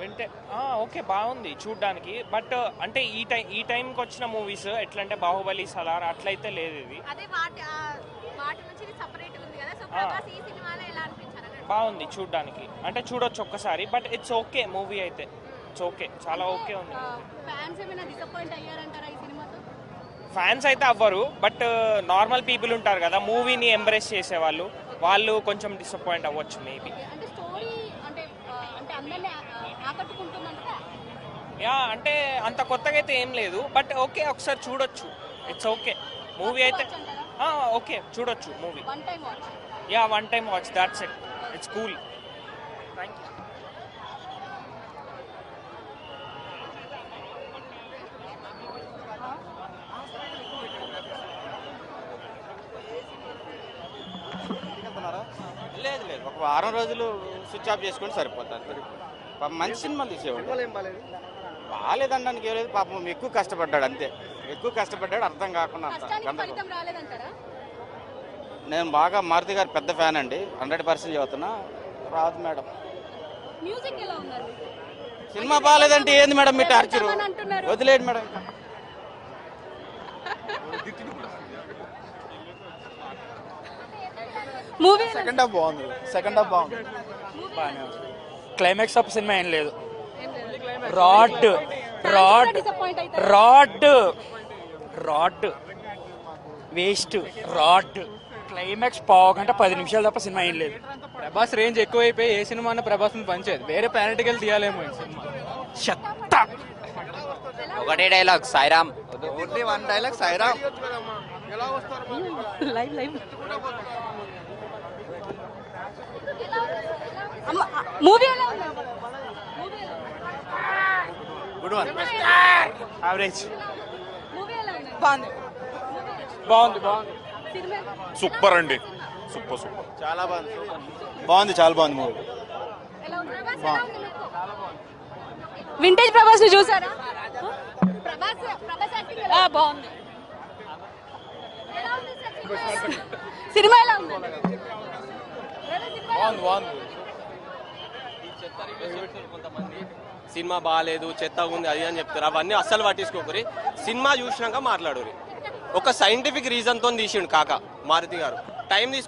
వింటే ఓకే బాగుంది చూడ్డానికి. బట్ అంటే ఈ టైం ఈ టైంకి వచ్చిన మూవీస్ ఎట్లా అంటే బాహుబలి సలార్ అట్లయితే లేదు ఇది. బాగుంది చూడ్డానికి. అంటే చూడొచ్చు ఒక్కసారి బట్ ఇట్స్ ఓకే మూవీ అయితే. ఇట్స్ ఓకే చాలా ఓకే ఉంది. ఫ్యాన్స్ అయితే అవ్వరు బట్ నార్మల్ పీపుల్ ఉంటారు కదా మూవీని ఎంబ్రేస్ చేసేవాళ్ళు. వాళ్ళు కొంచెం డిసప్పాయింట్ అవ్వచ్చు మేబీ యా అంటే అంత కొత్తగా అయితే ఏం లేదు బట్ ఓకే ఒకసారి చూడొచ్చు. ఇట్స్ ఓకే మూవీ అయితే ఓకే చూడొచ్చు movie time ya one time watch that's it it's cool thank you ఒక వారం రోజులు స్విచ్ ఆఫ్ చేసుకొని సరిపోతుంది పాపం మంచి సినిమాలు తీసేవాడు. బాగాలేదనడానికి ఏం లేదు పాపం ఎక్కువ కష్టపడ్డాడు అంతే. ఎక్కువ కష్టపడ్డాడు అర్థం కాకుండా నేను బాగా మారుతి గారి పెద్ద ఫ్యాన్ అండి. హండ్రెడ్ పర్సెంట్ చదువుతున్నా. రాదు మేడం. మ్యూజిక్ ఎలా ఉన్నారు? సినిమా బాగాలేదంటే ఏంది మేడం మీ టార్చర్. వదిలేయండి మేడం. మూవీ సెకండ్ హాఫ్ బాగుంది. సెకండ్ హాఫ్ బాగుంది. బాగానే ఉంది. క్లైమాక్స్ ఆఫ్ సినిమా ఏం లేదు. రాడ్ రాడ్ డిసప్పాయింట్ అయితే rod rod waste rod climax పావు గంట పది నిమిషాలు తప్ప సినిమా ఏం లేదు. ప్రభాస్ రేంజ్ ఎక్కువైపోయి ఏ సినిమా అన్న ప్రభాస్ పనిచేయదు. వేరే ప్లానెట్కి వెళ్ళి తీయాలేమో ఈ సినిమా చెత్త. ఒకటే dialogue Sairam. Only one dialogue Sairam live live movie? Good one average movie ఎలా ఉంది? బాగుంది. బాగుంది సూపర్ అండి. సూపర్ సూపర్ చాలా బాగుంది బాగుంది చాలా బాగుంది మూవీ. వింటేజ్ ప్రభాస్ని చూసారా? ప్రభాస్ ప్రభాస్ యాక్టింగ్ ఎలా బాగుంది? సినిమా ఎలా ఉంది? బాగుంది బాగుంది కొంతమంది సినిమా బాగాలేదు చెత్త ఉంది అది అని చెప్తారు. అవన్నీ అస్సలు పట్టించుకోకరి. సినిమా చూసినాక మాట్లాడురి. ఒక సైంటిఫిక్ రీజన్తో తీసిండు కాక మారుతి గారు. టైం తీసుకొని